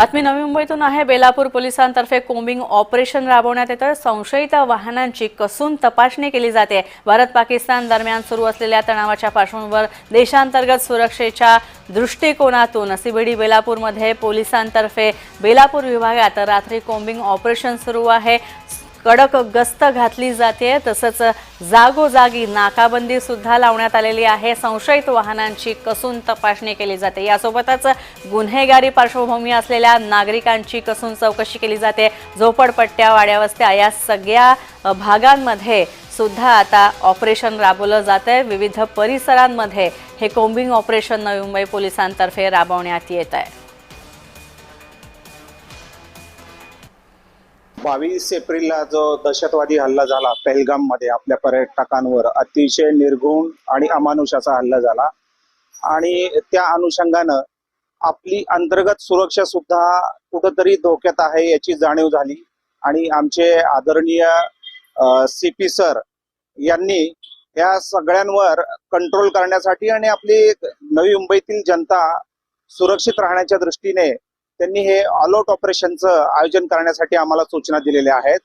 बातमी नवी मुंबईतून आहे. बेलापूर पोलिसांतर्फे कोम्बिंग ऑपरेशन राबवण्यात येतं. संशयित वाहनांची कसून तपासणी केली जाते. भारत पाकिस्तान दरम्यान सुरू असलेल्या तणावाच्या पार्श्वभूमीवर देशांतर्गत सुरक्षेच्या दृष्टिकोनातून सीबीडी बेलापूरमध्ये पोलिसांतर्फे बेलापूर विभागात रात्री कोम्बिंग ऑपरेशन सुरू आहे. कडक गस्त घातली जाते. तसंच जागोजागी नाकाबंदी सुद्धा लावण्यात आलेली आहे. संशयित वाहनांची कसून तपासणी केली जाते. यासोबतच गुन्हेगारी पार्श्वभूमी असलेल्या नागरिकांची कसून चौकशी केली जाते. झोपडपट्ट्या वाड्यावस्त्या या सगळ्या भागांमध्ये सुद्धा आता ऑपरेशन राबवलं जात आहे विविध परिसरांमध्ये हे कोम्बिंग ऑपरेशन नवी मुंबई पोलिसांतर्फे राबवण्यात येत आहे. बावीस एप्रिलला जो दहशतवादी हल्ला झाला पहलगाममध्ये आपल्या पर्यटकांवर अतिशय निर्गुण आणि अमानुषाचा हल्ला झाला. आणि त्या अनुषंगानं आपली अंतर्गत सुरक्षा सुद्धा कुठंतरी धोक्यात आहे याची जाणीव झाली. आणि आमचे आदरणीय सी पी सर यांनी या सगळ्यांवर कंट्रोल करण्यासाठी आणि आपली नवी मुंबईतील जनता सुरक्षित राहण्याच्या दृष्टीने त्यांनी हे ऑल आउट ऑपरेशनचं आयोजन करण्यासाठी आम्हाला सूचना दिलेल्या आहेत.